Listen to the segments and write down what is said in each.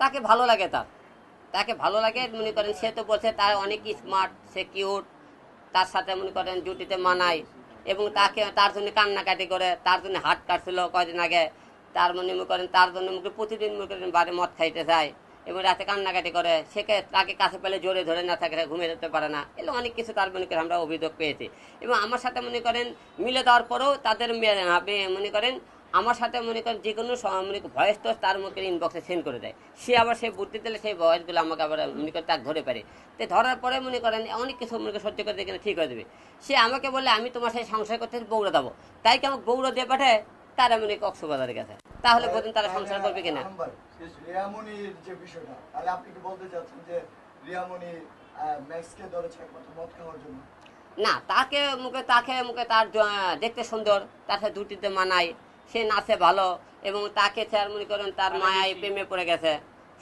তাকে ভালো লাগে তার। তাকে ভালো লাগে, মনে করেন সে তো বলছে তার অনেক স্মার্ট সে কিউট তার সাথে মনে করেন জুটিতে মানায় এবং তাকে, তার জন্য কান্নাকাটি করে, তার জন্য হাট কাটছিল কয়দিন আগে, তার মনে মনে করেন তার জন্য মুখে প্রতিদিন মনে করেন বাড়ি মদ খাইতে যায় এবং রাতে কান্নাকাটি করে সেকে তাকে কাছে পেলে জোরে ধরে না থাকে, ঘুমিয়ে যেতে পারে না। এগুলো অনেক কিছু তার মনে করেন আমরা অভিযোগ পেয়েছি। এবং আমার সাথে মনে করেন মিলে দেওয়ার পরেও তাদের মনে করেন আমার সাথে মনে করেন যে কোনো মনে ভয়েস তো তার মুখের ইনবক্সে সেন্ড করে দেয়। সে আবার সেই বুদ্ধি দিলে সেই ভয়েসগুলো আমাকে আবার মনে করেন তার ধরে পারে। তো ধরার পরে মনে করেন অনেক কিছু মনে করেন সহ্য করে দেখে ঠিক হয়ে দেবে সে আমাকে বলে আমি তোমার সাথে সংসার করতে বৌড়া দেবো। তাই কি আমাকে বৌড়া দিয়ে পাঠায়? তারা মনে কক্সবাজারের কাছে। তাহলে বলুন তারা সংসার করবে কিনা? যে বিষয়টা তাহলে আপনি কি বলতে চাচ্ছেন যে ম্যাক্সকে ধরেছে একমাত্র মদ খাওয়ার জন্য? না তাকে মুখে তাকে মুখে তার দেখতে সুন্দর তার সাথে দুটিতে মানায়। সে নাচে ভালো এবং তাকে স্যার মনে করেন তার মায়ায় প্রেমে পড়ে গেছে।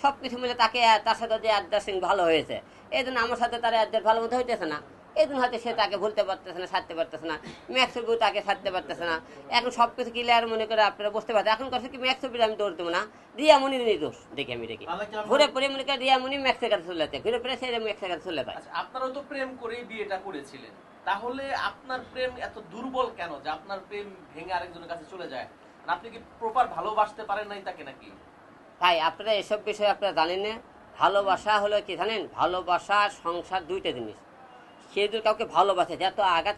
সব কিছু মিলে তাকে তার সাথে যে অ্যাডজাস্টিং ভালো হয়েছে এই জন্য আমার সাথে তার অ্যাডজাস্ট ভালো মতো হইতেছে না। এই জন্য হয়তো সে তাকে ভুলতে পারতেছে না সারতে পারতেছে না। ম্যাক্সবু তাকে সারতে পারতেছে না। এখন সব কিছু ক্লিয়ার মনে করে আপনারা বুঝতে পারছেন। এখন কথা কি ম্যাক্সবির আমি দৌড় দেবো না। রিয়ামনির দোষ। দেখি আমি দেখি। ঘুরে পরে মনে করে রিয়ামনি ম্যাক্সের কাছে চলে যায় ঘুরে পরে সে ম্যাক্সের কাছে চলে যায়। আচ্ছা আপনারাও তো প্রেম করেই বিয়েটা করেছিলেন। তাহলে আপনার প্রেম এত দুর্বল কেন? যে আপনার প্রেম ভেঙে আরেকজনের কাছে চলে যায়। আপনি কি প্রপার ভালোবাসতে পারেন নাই তাকে নাকি? তাই আপনারা এসব বিষয়ে আপনারা জানেন না। ভালোবাসা হলো কি জানেন? ভালোবাসা সংসার দুইটা জিনিস। সে যদি কাউকে ভালোবাসে যত আঘাত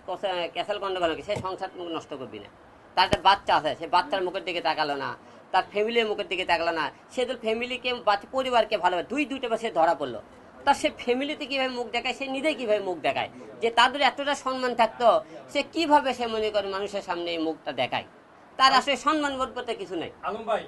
ক্যাসাল গন্ডগোল সে সংসার নষ্ট করবি না। তার একটা বাচ্চা আছে, সে বাচ্চার মুখের দিকে তাকালো না। তার ফ্যামিলির মুখের দিকে তাকালো না। সে তো ফ্যামিলিকে বাচ্চা পরিবারকে ভালোবাসে, দুই দুইটা সে ধরা পড়ল। তার সে ফ্যামিলিতে কীভাবে মুখ দেখায়? সে নিজেই কীভাবে মুখ দেখায়? যে তাদের এতটা সম্মান থাকতো, সে কীভাবে সে মনে করে মানুষের সামনে এই মুখটা দেখায়? তার আসলে সম্মান করতে কিছু নাই। আলম ভাই